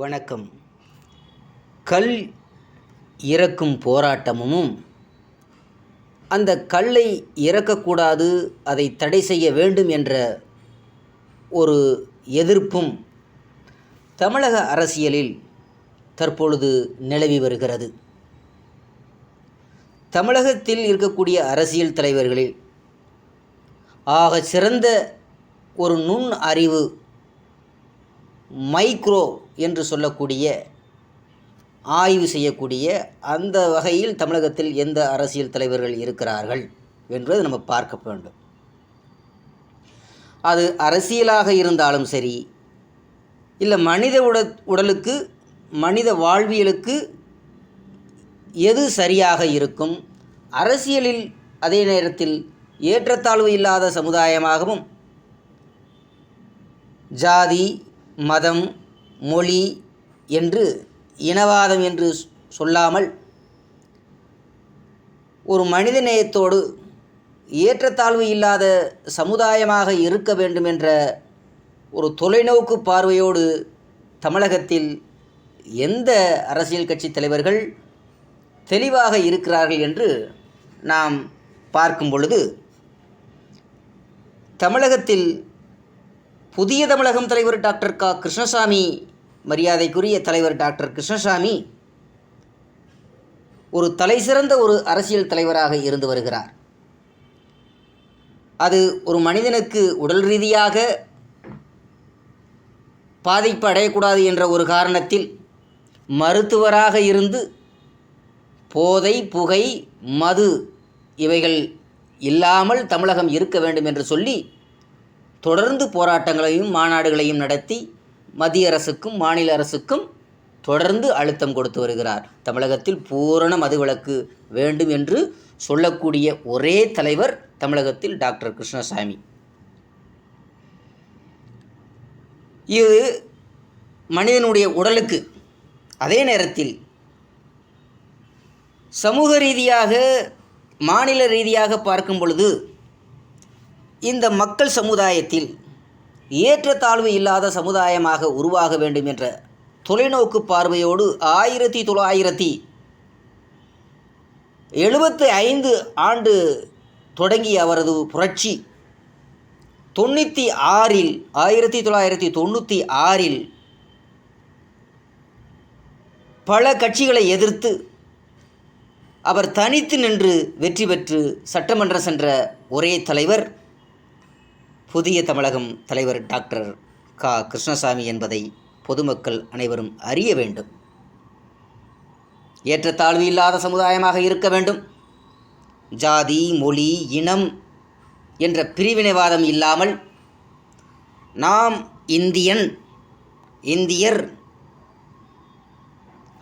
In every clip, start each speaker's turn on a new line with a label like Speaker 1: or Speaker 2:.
Speaker 1: வணக்கம் கல் இறக்கும் போராட்டமும் அந்த கல்லை இறக்கக்கூடாது அதை தடை செய்ய வேண்டும் என்ற ஒரு எதிர்ப்பும் தமிழக அரசியலில் தற்பொழுது நிலவி வருகிறது தமிழகத்தில் இருக்கக்கூடிய அரசியல் தலைவர்களில் ஆக சிறந்த ஒரு நுண் அறிவு மைக்ரோ என்று சொல்லக்கூடிய ஆய்வு செய்யக்கூடிய அந்த வகையில் தமிழகத்தில் எந்த அரசியல் தலைவர்கள் இருக்கிறார்கள் என்பதை நம்ம பார்க்க வேண்டும் அது அரசியலாக இருந்தாலும் சரி இல்லை மனித உட உடலுக்கு மனித வாழ்வியலுக்கு எது சரியாக இருக்கும் அரசியலில் அதே நேரத்தில் ஏற்றத்தாழ்வு இல்லாத சமுதாயமாகவும் ஜாதி மதம் மொழி என்று இனவாதம் என்று சொல்லாமல் ஒரு மனிதநேயத்தோடு ஏற்றத்தாழ்வு இல்லாத சமுதாயமாக இருக்க வேண்டும் என்ற ஒரு தொலைநோக்கு பார்வையோடு தமிழகத்தில் எந்த அரசியல் கட்சி தலைவர்கள் தெளிவாக இருக்கிறார்கள் என்று நாம் பார்க்கும் பொழுது தமிழகத்தில் புதிய தமிழகம் தலைவர் டாக்டர் க கிருஷ்ணசாமி மரியாதைக்குரிய தலைவர் டாக்டர் கிருஷ்ணசாமி ஒரு தலைசிறந்த ஒரு அரசியல் தலைவராக இருந்து வருகிறார் அது ஒரு மனிதனுக்கு உடல் ரீதியாக பாதிப்பு அடையக்கூடாது என்ற ஒரு காரணத்தில் மருத்துவராக இருந்து போதை புகை மது இவைகள் இல்லாமல் தமிழகம் இருக்க வேண்டும் என்று சொல்லி தொடர்ந்து போராட்டங்களையும் மாநாடுகளையும் நடத்தி மத்திய அரசுக்கும் மாநில அரசுக்கும் தொடர்ந்து அழுத்தம் கொடுத்து வருகிறார் தமிழகத்தில் பூரண மதுவிலக்கு வேண்டும் என்று சொல்லக்கூடிய ஒரே தலைவர் தமிழகத்தில் டாக்டர் கிருஷ்ணசாமி இது மனிதனுடைய உடலுக்கு அதே நேரத்தில் சமூக ரீதியாக மாநில ரீதியாக பார்க்கும் பொழுது இந்த மக்கள் சமுதாயத்தில் ஏற்றத்தாழ்வு இல்லாத சமுதாயமாக உருவாக வேண்டும் என்ற தொலைநோக்கு பார்வையோடு ஆயிரத்தி தொள்ளாயிரத்தி எழுபத்தி ஐந்து ஆண்டு தொடங்கிய அவரது புரட்சி தொண்ணூற்றி ஆறில் ஆயிரத்தி தொள்ளாயிரத்தி தொண்ணூற்றி ஆறில் பல கட்சிகளை எதிர்த்து அவர் தனித்து நின்று வெற்றி பெற்று சட்டமன்றம் சென்ற ஒரே தலைவர் புதிய தமிழகம் தலைவர் டாக்டர் க கிருஷ்ணசாமி என்பதை பொதுமக்கள் அனைவரும் அறிய வேண்டும் ஏற்றத்தாழ்வு இல்லாத சமுதாயமாக இருக்க வேண்டும் ஜாதி மொழி இனம் என்ற பிரிவினைவாதம் இல்லாமல் நாம் இந்தியன் இந்தியர்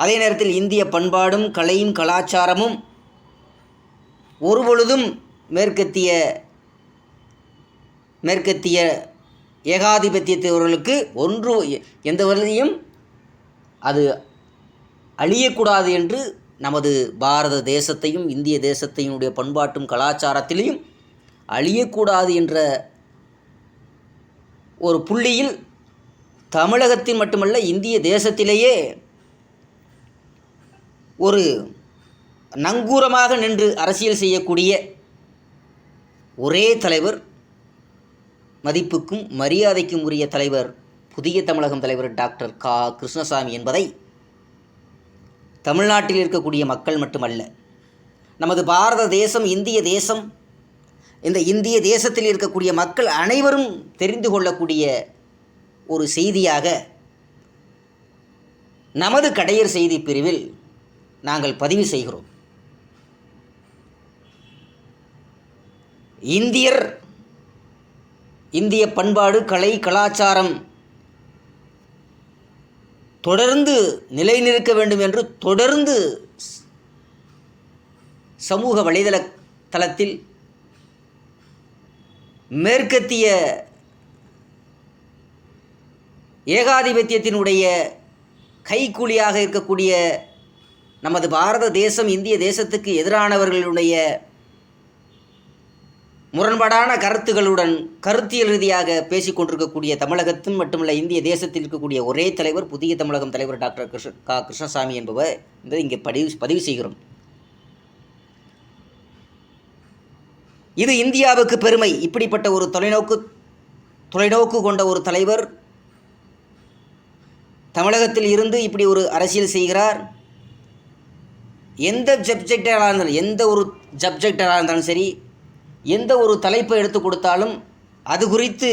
Speaker 1: அதே நேரத்தில் இந்திய பண்பாடும் கலையும் கலாச்சாரமும் ஒருபொழுதும் மேற்கத்திய மேற்கத்திய ஏகாதிபத்தியத்தவர்களுக்கு ஒன்று எந்த வரையும் அது அழியக்கூடாது என்று நமது பாரத தேசத்தையும் இந்திய தேசத்தையினுடைய பண்பாட்டும் கலாச்சாரத்திலையும் அழியக்கூடாது என்ற ஒரு புள்ளியில் தமிழகத்தில் மட்டுமல்ல இந்திய தேசத்திலேயே ஒரு நங்கூரமாக நின்று அரசியல் செய்யக்கூடிய ஒரே தலைவர் மதிப்புக்கும் மரியாதைக்கும் உரிய தலைவர் புதிய தமிழகம் தலைவர் டாக்டர் கா கிருஷ்ணசாமி என்பதை தமிழ்நாட்டில் இருக்கக்கூடிய மக்கள் மட்டுமல்ல நமது பாரத தேசம் இந்திய தேசம் இந்த இந்திய தேசத்தில் இருக்கக்கூடிய மக்கள் அனைவரும் தெரிந்து கொள்ளக்கூடிய ஒரு செய்தியாக நமது கடையர் செய்தி பிரிவில் நாங்கள் பதிவு செய்கிறோம் இந்தியர் இந்திய பண்பாடு கலை கலாச்சாரம் தொடர்ந்து நிலைநிற்க வேண்டும் என்று தொடர்ந்து சமூக வலைதள தளத்தில் மேற்கத்திய ஏகாதிபத்தியத்தினுடைய கைக்கூலியாக இருக்கக்கூடிய நமது பாரத தேசம் இந்திய தேசத்துக்கு எதிரானவர்களுடைய முரண்பாடான கருத்துகளுடன் கருத்தியல் ரீதியாக பேசிக்கொண்டிருக்கக்கூடிய தமிழகத்தின் மட்டுமல்ல இந்திய தேசத்தில் இருக்கக்கூடிய ஒரே தலைவர் புதிய தமிழகம் தலைவர் டாக்டர் கிருஷ்ண கா கிருஷ்ணசாமி என்பவர் என்பதை இங்கே பதிவு பதிவு செய்கிறோம் இது இந்தியாவுக்கு பெருமை இப்படிப்பட்ட ஒரு தொலைநோக்கு தொலைநோக்கு கொண்ட ஒரு தலைவர் தமிழகத்தில் இருந்து இப்படி ஒரு அரசியல் செய்கிறார் எந்த சப்ஜெக்டாக இருந்தாலும் எந்த ஒரு சப்ஜெக்டாக இருந்தாலும் சரி எந்த ஒரு தலைப்பை எடுத்து கொடுத்தாலும் அது குறித்து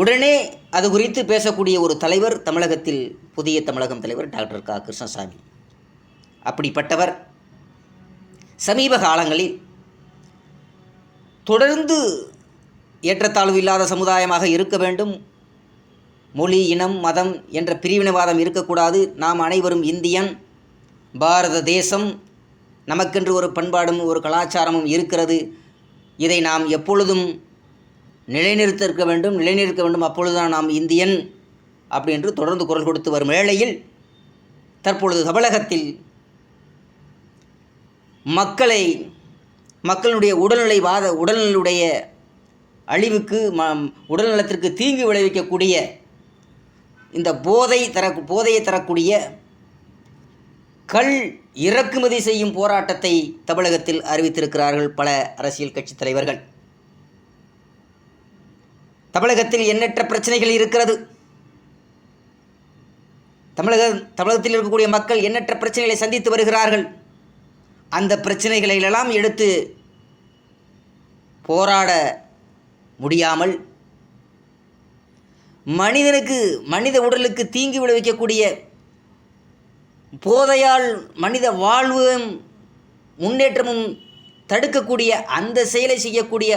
Speaker 1: உடனே அது குறித்து பேசக்கூடிய ஒரு தலைவர் தமிழகத்தில் புதிய தமிழகம் தலைவர் டாக்டர் க கிருஷ்ணசாமி அப்படிப்பட்டவர் சமீப காலங்களில் தொடர்ந்து ஏற்றத்தாழ்வு இல்லாத சமுதாயமாக இருக்க வேண்டும் மொழி இனம் மதம் என்ற பிரிவினைவாதம் இருக்கக்கூடாது நாம் அனைவரும் இந்தியன் பாரத தேசம் நமக்கென்று ஒரு பண்பாடும் ஒரு கலாச்சாரமும் இருக்கிறது இதை நாம் எப்பொழுதும் நிலைநிறுத்திருக்க வேண்டும் நிலைநிறுத்த வேண்டும் அப்பொழுதுதான் நாம் இந்தியன் அப்படி என்று தொடர்ந்து குரல் கொடுத்து வரும் வேளையில் தற்பொழுது தமிழகத்தில் மக்களை மக்களுடைய உடல்நிலை வாத உடல்நலுடைய அழிவுக்கு ம உடல்நலத்திற்கு தீங்கு விளைவிக்கக்கூடிய இந்த போதை தர போதையை தரக்கூடிய கள் இறக்குமதி செய்யும் போராட்டத்தை தமிழகத்தில் அறிவித்திருக்கிறார்கள் பல அரசியல் கட்சி தலைவர்கள் தமிழகத்தில் எண்ணற்ற பிரச்சனைகள் இருக்கிறது தமிழக தமிழகத்தில் இருக்கக்கூடிய மக்கள் எண்ணற்ற பிரச்சனைகளை சந்தித்து வருகிறார்கள் அந்த பிரச்சனைகளை எல்லாம் எடுத்து போராட முடியாமல் மனிதனுக்கு மனித உடலுக்கு தீங்கு விளைவிக்கக்கூடிய போதையால் மனித வாழ்வும் முன்னேற்றமும் தடுக்கக்கூடிய அந்த செயலை செய்யக்கூடிய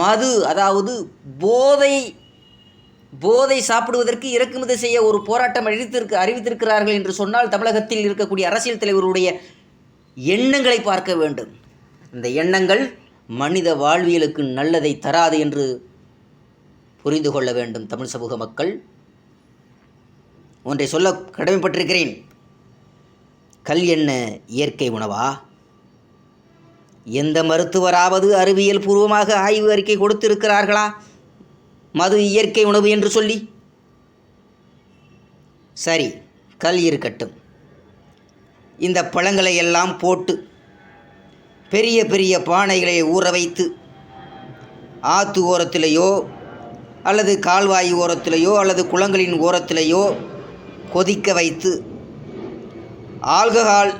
Speaker 1: மது அதாவது போதை போதை சாப்பிடுவதற்கு இறக்குமதி செய்ய ஒரு போராட்டம் அறிவித்திருக்க அறிவித்திருக்கிறார்கள் என்று சொன்னால் தமிழகத்தில் இருக்கக்கூடிய அரசியல் தலைவருடைய எண்ணங்களை பார்க்க வேண்டும் அந்த எண்ணங்கள் மனித வாழ்வியலுக்கு நல்லதை தராது என்று புரிந்து கொள்ள வேண்டும் தமிழ் சமூக மக்கள் ஒன்றை சொல்ல கடமைப்பட்டிருக்கிறேன் கல் என்ன இயற்கை உணவா எந்த மருத்துவராவது அறிவியல் பூர்வமாக ஆய்வு அறிக்கை கொடுத்திருக்கிறார்களா மது இயற்கை உணவு என்று சொல்லி சரி கல் இருக்கட்டும் இந்த பழங்களை எல்லாம் போட்டு பெரிய பெரிய பானைகளை ஊற வைத்து ஆற்று ஓரத்திலேயோ அல்லது கால்வாய் ஓரத்திலேயோ அல்லது குளங்களின் ஓரத்திலேயோ கொதிக்க வைத்து ஆல்கஹால்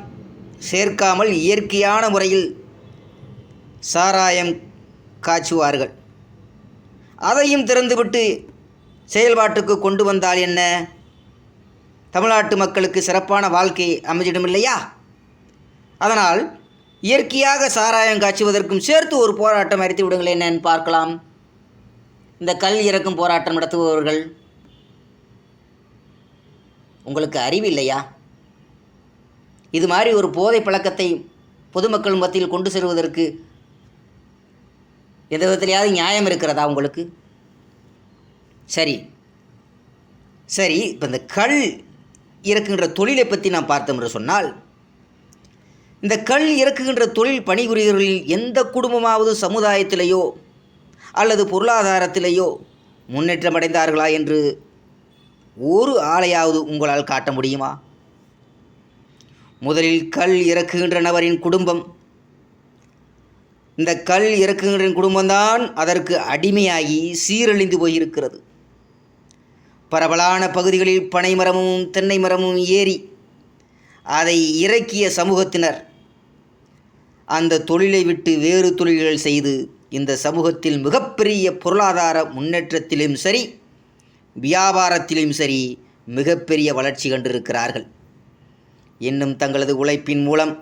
Speaker 1: சேர்க்காமல் இயற்கையான முறையில் சாராயம் காய்ச்சுவார்கள் அதையும் திறந்துவிட்டு செயல்பாட்டுக்கு கொண்டு வந்தால் என்ன தமிழ்நாட்டு மக்களுக்கு சிறப்பான வாழ்க்கை அமைஞ்சிடும் இல்லையா அதனால் இயற்கையாக சாராயம் காய்ச்சுவதற்கும் சேர்த்து ஒரு போராட்டம் அறித்து விடுங்கள் என்னன்னு பார்க்கலாம் இந்த கல் இறக்கும் போராட்டம் நடத்துபவர்கள் உங்களுக்கு அறிவு இல்லையா இது மாதிரி ஒரு போதை பழக்கத்தை பொதுமக்கள் மத்தியில் கொண்டு செல்வதற்கு எந்த விதத்திலையாவது நியாயம் இருக்கிறதா உங்களுக்கு சரி சரி இப்போ இந்த கல் இறக்குகின்ற தொழிலை பற்றி நான் பார்த்தோம் என்று சொன்னால் இந்த கல் இறக்குகின்ற தொழில் பணிபுரியர்களில் எந்த குடும்பமாவது சமுதாயத்திலேயோ அல்லது பொருளாதாரத்திலேயோ முன்னேற்றமடைந்தார்களா என்று ஒரு ஆளையாவது உங்களால் காட்ட முடியுமா முதலில் கல் இறக்குகின்ற நபரின் குடும்பம் இந்த கல் இறக்குகின்ற குடும்பம்தான் அதற்கு அடிமையாகி சீரழிந்து போயிருக்கிறது பரவலான பகுதிகளில் பனைமரமும் தென்னை மரமும் ஏறி அதை இறக்கிய சமூகத்தினர் அந்த தொழிலை விட்டு வேறு தொழில்கள் செய்து இந்த சமூகத்தில் மிகப்பெரிய பொருளாதார முன்னேற்றத்திலும் சரி வியாபாரத்திலும் சரி மிகப்பெரிய வளர்ச்சி கண்டிருக்கிறார்கள் இன்னும் தங்களது உழைப்பின் மூலம்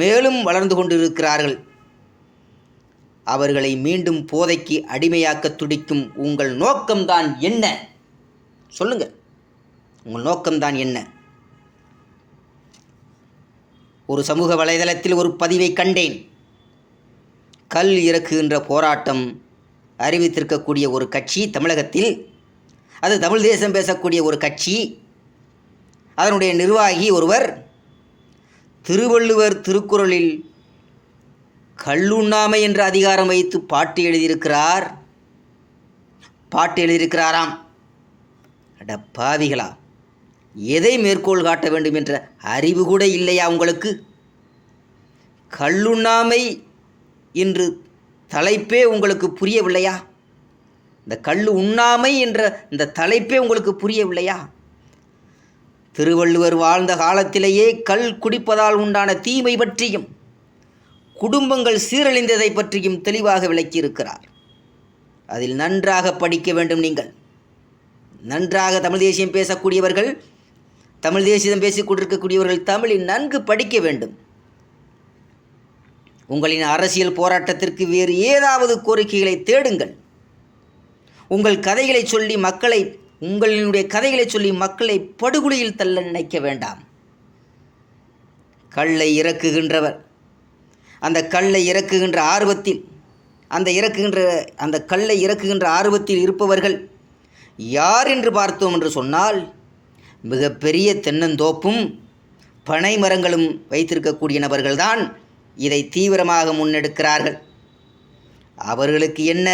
Speaker 1: மேலும் வளர்ந்து கொண்டிருக்கிறார்கள் அவர்களை மீண்டும் போதைக்கு அடிமையாக்க துடிக்கும் உங்கள் நோக்கம்தான் என்ன சொல்லுங்க உங்கள் நோக்கம்தான் என்ன ஒரு சமூக வலைதளத்தில் ஒரு பதிவை கண்டேன் கல் இறக்குகின்ற போராட்டம் அறிவித்திருக்கக்கூடிய ஒரு கட்சி தமிழகத்தில் அது தமிழ் தேசம் பேசக்கூடிய ஒரு கட்சி அதனுடைய நிர்வாகி ஒருவர் திருவள்ளுவர் திருக்குறளில் கல்லுண்ணாமை என்ற அதிகாரம் வைத்து பாட்டு எழுதியிருக்கிறார் பாட்டு எழுதியிருக்கிறாராம் அடப்பாவிகளா எதை மேற்கோள் காட்ட வேண்டும் என்ற அறிவு கூட இல்லையா உங்களுக்கு கல்லுண்ணாமை என்று தலைப்பே உங்களுக்கு புரியவில்லையா இந்த கல் உண்ணாமை என்ற இந்த தலைப்பே உங்களுக்கு புரியவில்லையா திருவள்ளுவர் வாழ்ந்த காலத்திலேயே கல் குடிப்பதால் உண்டான தீமை பற்றியும் குடும்பங்கள் சீரழிந்ததை பற்றியும் தெளிவாக விளக்கியிருக்கிறார் அதில் நன்றாக படிக்க வேண்டும் நீங்கள் நன்றாக தமிழ் தேசியம் பேசக்கூடியவர்கள் தமிழ் தேசியம் பேசிக் கொண்டிருக்கக்கூடியவர்கள் தமிழில் நன்கு படிக்க வேண்டும் உங்களின் அரசியல் போராட்டத்திற்கு வேறு ஏதாவது கோரிக்கைகளை தேடுங்கள் உங்கள் கதைகளை சொல்லி மக்களை உங்களினுடைய கதைகளை சொல்லி மக்களை படுகொலியில் தள்ள நினைக்க வேண்டாம் கல்லை இறக்குகின்றவர் அந்த கல்லை இறக்குகின்ற ஆர்வத்தில் அந்த இறக்குகின்ற அந்த கல்லை இறக்குகின்ற ஆர்வத்தில் இருப்பவர்கள் யார் என்று பார்த்தோம் என்று சொன்னால் மிகப்பெரிய தென்னந்தோப்பும் பனை மரங்களும் வைத்திருக்கக்கூடிய நபர்கள்தான் இதை தீவிரமாக முன்னெடுக்கிறார்கள் அவர்களுக்கு என்ன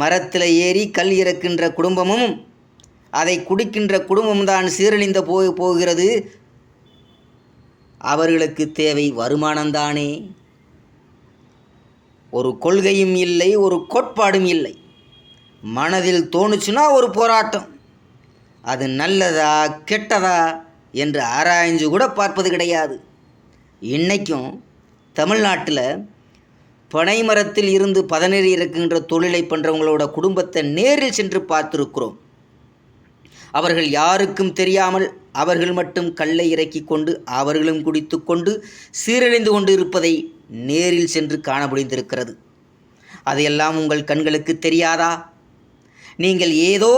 Speaker 1: மரத்தில் ஏறி கல் இறக்கின்ற குடும்பமும் அதை குடிக்கின்ற குடும்பம்தான் சீரழிந்து போ போகிறது அவர்களுக்கு தேவை வருமானம்தானே ஒரு கொள்கையும் இல்லை ஒரு கோட்பாடும் இல்லை மனதில் தோணுச்சுன்னா ஒரு போராட்டம் அது நல்லதா கெட்டதா என்று ஆராய்ஞ்சு கூட பார்ப்பது கிடையாது இன்றைக்கும் தமிழ்நாட்டில் பனைமரத்தில் இருந்து பதநெறி இருக்கின்ற தொழிலை பண்ணுறவங்களோட குடும்பத்தை நேரில் சென்று பார்த்துருக்குறோம் அவர்கள் யாருக்கும் தெரியாமல் அவர்கள் மட்டும் கல்லை இறக்கி கொண்டு அவர்களும் குடித்து கொண்டு சீரழிந்து கொண்டு இருப்பதை நேரில் சென்று காண முடிந்திருக்கிறது அதையெல்லாம் உங்கள் கண்களுக்கு தெரியாதா நீங்கள் ஏதோ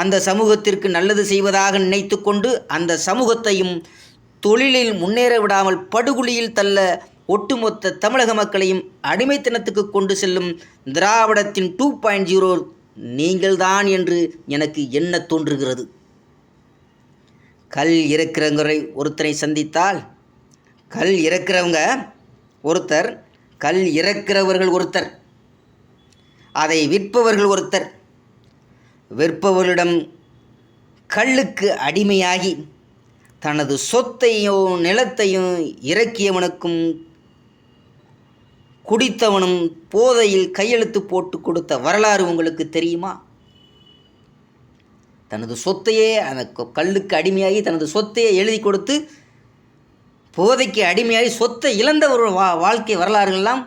Speaker 1: அந்த சமூகத்திற்கு நல்லது செய்வதாக நினைத்து கொண்டு அந்த சமூகத்தையும் தொழிலில் முன்னேற விடாமல் படுகொலியில் தள்ள ஒட்டுமொத்த தமிழக மக்களையும் அடிமைத்தனத்துக்கு கொண்டு செல்லும் திராவிடத்தின் டூ பாயிண்ட் ஜீரோ நீங்கள்தான் என்று எனக்கு என்ன தோன்றுகிறது கல் இறக்கிறவரை ஒருத்தரை சந்தித்தால் கல் இறக்கிறவங்க ஒருத்தர் கல் இறக்கிறவர்கள் ஒருத்தர் அதை விற்பவர்கள் ஒருத்தர் விற்பவர்களிடம் கல்லுக்கு அடிமையாகி தனது சொத்தையும் நிலத்தையும் இறக்கியவனுக்கும் குடித்தவனும் போதையில் கையெழுத்து போட்டு கொடுத்த வரலாறு உங்களுக்கு தெரியுமா தனது சொத்தையே அந்த கல்லுக்கு அடிமையாகி தனது சொத்தையே எழுதி கொடுத்து போதைக்கு அடிமையாகி சொத்தை இழந்த ஒரு வா வாழ்க்கை வரலாறுகள்லாம்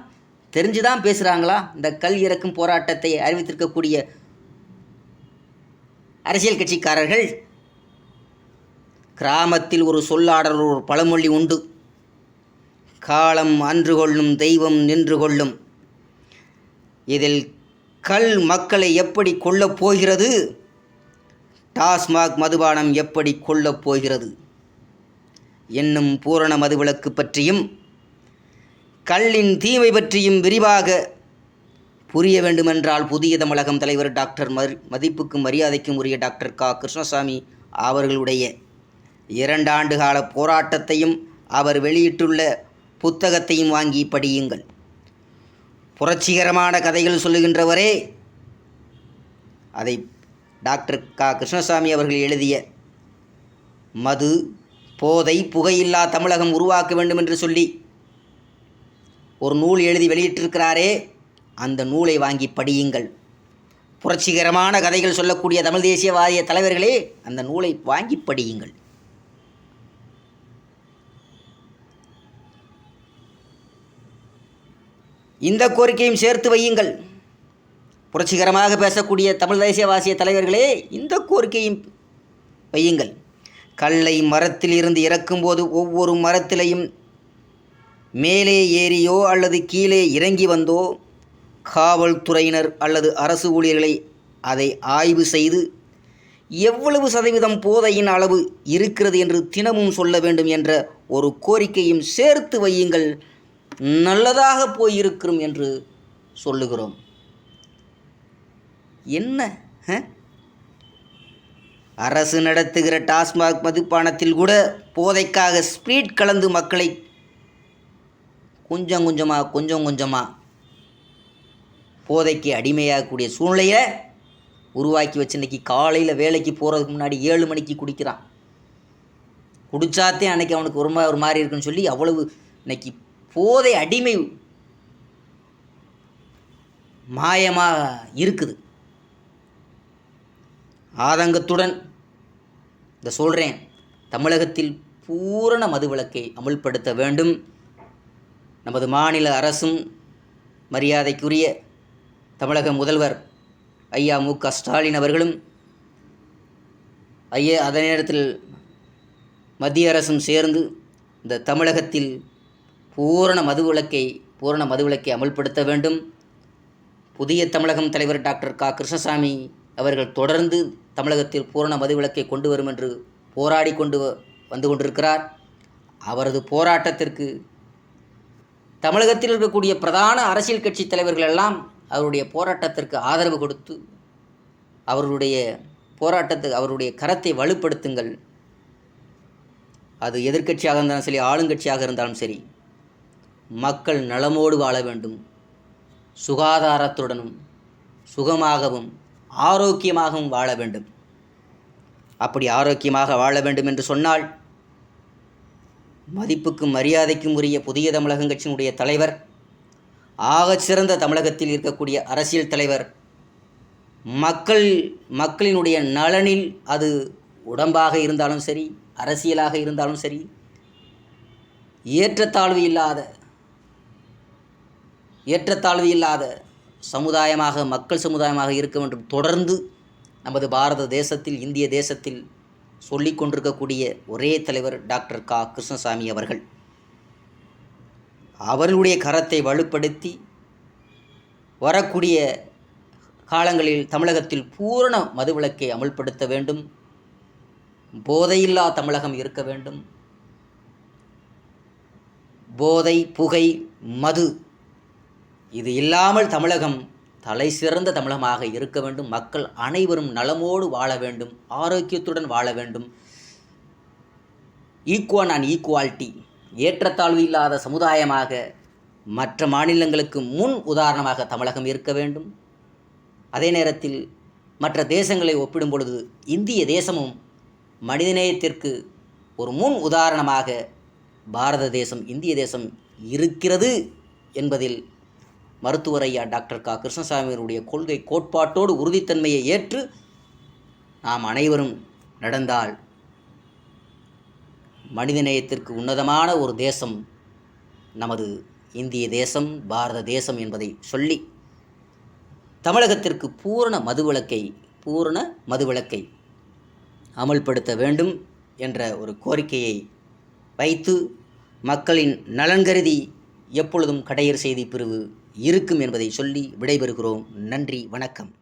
Speaker 1: தெரிஞ்சு தான் பேசுகிறாங்களா இந்த கல் இறக்கும் போராட்டத்தை அறிவித்திருக்கக்கூடிய அரசியல் கட்சிக்காரர்கள் கிராமத்தில் ஒரு சொல்லாடல் ஒரு பழமொழி உண்டு காலம் அன்று கொள்ளும் தெய்வம் நின்று கொள்ளும் இதில் கல் மக்களை எப்படி கொள்ளப் போகிறது டாஸ்மாக் மதுபானம் எப்படி கொள்ளப் போகிறது என்னும் பூரண மதுவிலக்கு பற்றியும் கல்லின் தீமை பற்றியும் விரிவாக புரிய வேண்டுமென்றால் புதிய தமிழகம் தலைவர் டாக்டர் மர் மதிப்புக்கும் மரியாதைக்கும் உரிய டாக்டர் கா கிருஷ்ணசாமி அவர்களுடைய இரண்டாண்டு கால போராட்டத்தையும் அவர் வெளியிட்டுள்ள புத்தகத்தையும் வாங்கி படியுங்கள் புரட்சிகரமான கதைகள் சொல்லுகின்றவரே அதை டாக்டர் க கிருஷ்ணசாமி அவர்கள் எழுதிய மது போதை புகையில்லா தமிழகம் உருவாக்க வேண்டும் என்று சொல்லி ஒரு நூல் எழுதி வெளியிட்டிருக்கிறாரே அந்த நூலை வாங்கி படியுங்கள் புரட்சிகரமான கதைகள் சொல்லக்கூடிய தமிழ் தேசியவாதிய தலைவர்களே அந்த நூலை வாங்கி படியுங்கள் இந்த கோரிக்கையும் சேர்த்து வையுங்கள் புரட்சிகரமாக பேசக்கூடிய தமிழ் தேசியவாசிய தலைவர்களே இந்த கோரிக்கையும் வையுங்கள் கல்லை மரத்தில் இருந்து இறக்கும்போது ஒவ்வொரு மரத்திலையும் மேலே ஏறியோ அல்லது கீழே இறங்கி வந்தோ காவல்துறையினர் அல்லது அரசு ஊழியர்களை அதை ஆய்வு செய்து எவ்வளவு சதவீதம் போதையின் அளவு இருக்கிறது என்று தினமும் சொல்ல வேண்டும் என்ற ஒரு கோரிக்கையும் சேர்த்து வையுங்கள் நல்லதாக போயிருக்கிறோம் என்று சொல்லுகிறோம் என்ன அரசு நடத்துகிற டாஸ்மாக் மதுப்பானத்தில் கூட போதைக்காக ஸ்பீட் கலந்து மக்களை கொஞ்சம் கொஞ்சமாக கொஞ்சம் கொஞ்சமாக போதைக்கு அடிமையாகக்கூடிய சூழ்நிலையை உருவாக்கி வச்சு இன்றைக்கி காலையில் வேலைக்கு போகிறதுக்கு முன்னாடி ஏழு மணிக்கு குடிக்கிறான் குடித்தாத்தே அன்றைக்கி அவனுக்கு ஒரு ஒரு மாதிரி இருக்குன்னு சொல்லி அவ்வளவு இன்றைக்கி போதை அடிமை மாயமாக இருக்குது ஆதங்கத்துடன் இதை சொல்கிறேன் தமிழகத்தில் பூரண மதுவிலக்கை அமுல்படுத்த வேண்டும் நமது மாநில அரசும் மரியாதைக்குரிய தமிழக முதல்வர் ஐயா மு க ஸ்டாலின் அவர்களும் ஐயா அதே நேரத்தில் மத்திய அரசும் சேர்ந்து இந்த தமிழகத்தில் பூரண மதுவிலக்கை பூரண மதுவிலக்கை அமல்படுத்த வேண்டும் புதிய தமிழகம் தலைவர் டாக்டர் க கிருஷ்ணசாமி அவர்கள் தொடர்ந்து தமிழகத்தில் பூரண மதுவிலக்கை கொண்டு வரும் என்று போராடி கொண்டு வந்து கொண்டிருக்கிறார் அவரது போராட்டத்திற்கு தமிழகத்தில் இருக்கக்கூடிய பிரதான அரசியல் கட்சி தலைவர்கள் எல்லாம் அவருடைய போராட்டத்திற்கு ஆதரவு கொடுத்து அவருடைய போராட்டத்துக்கு அவருடைய கரத்தை வலுப்படுத்துங்கள் அது எதிர்க்கட்சியாக இருந்தாலும் சரி ஆளுங்கட்சியாக இருந்தாலும் சரி மக்கள் நலமோடு வாழ வேண்டும் சுகாதாரத்துடனும் சுகமாகவும் ஆரோக்கியமாகவும் வாழ வேண்டும் அப்படி ஆரோக்கியமாக வாழ வேண்டும் என்று சொன்னால் மதிப்புக்கும் மரியாதைக்கும் உரிய புதிய தமிழகம் கட்சியினுடைய தலைவர் ஆகச்சிறந்த தமிழகத்தில் இருக்கக்கூடிய அரசியல் தலைவர் மக்கள் மக்களினுடைய நலனில் அது உடம்பாக இருந்தாலும் சரி அரசியலாக இருந்தாலும் சரி ஏற்றத்தாழ்வு இல்லாத ஏற்றத்தாழ்வு இல்லாத சமுதாயமாக மக்கள் சமுதாயமாக இருக்க வேண்டும் தொடர்ந்து நமது பாரத தேசத்தில் இந்திய தேசத்தில் சொல்லி கொண்டிருக்கக்கூடிய ஒரே தலைவர் டாக்டர் கா கிருஷ்ணசாமி அவர்கள் அவர்களுடைய கரத்தை வலுப்படுத்தி வரக்கூடிய காலங்களில் தமிழகத்தில் பூரண மதுவிலக்கை அமல்படுத்த வேண்டும் போதையில்லா தமிழகம் இருக்க வேண்டும் போதை புகை மது இது இல்லாமல் தமிழகம் தலை சிறந்த தமிழகமாக இருக்க வேண்டும் மக்கள் அனைவரும் நலமோடு வாழ வேண்டும் ஆரோக்கியத்துடன் வாழ வேண்டும் ஈக்குவல் அண்ட் ஈக்குவாலிட்டி ஏற்றத்தாழ்வு இல்லாத சமுதாயமாக மற்ற மாநிலங்களுக்கு முன் உதாரணமாக தமிழகம் இருக்க வேண்டும் அதே நேரத்தில் மற்ற தேசங்களை ஒப்பிடும் பொழுது இந்திய தேசமும் மனிதநேயத்திற்கு ஒரு முன் உதாரணமாக பாரத தேசம் இந்திய தேசம் இருக்கிறது என்பதில் மருத்துவர் ஐயா டாக்டர் கா கிருஷ்ணசாமியினுடைய கொள்கை கோட்பாட்டோடு உறுதித்தன்மையை ஏற்று நாம் அனைவரும் நடந்தால் மனிதநேயத்திற்கு உன்னதமான ஒரு தேசம் நமது இந்திய தேசம் பாரத தேசம் என்பதை சொல்லி தமிழகத்திற்கு பூரண மதுவிலக்கை பூரண மதுவிலக்கை அமல்படுத்த வேண்டும் என்ற ஒரு கோரிக்கையை வைத்து மக்களின் நலன் கருதி எப்பொழுதும் கடையர் செய்தி பிரிவு இருக்கும் என்பதை சொல்லி விடைபெறுகிறோம் நன்றி வணக்கம்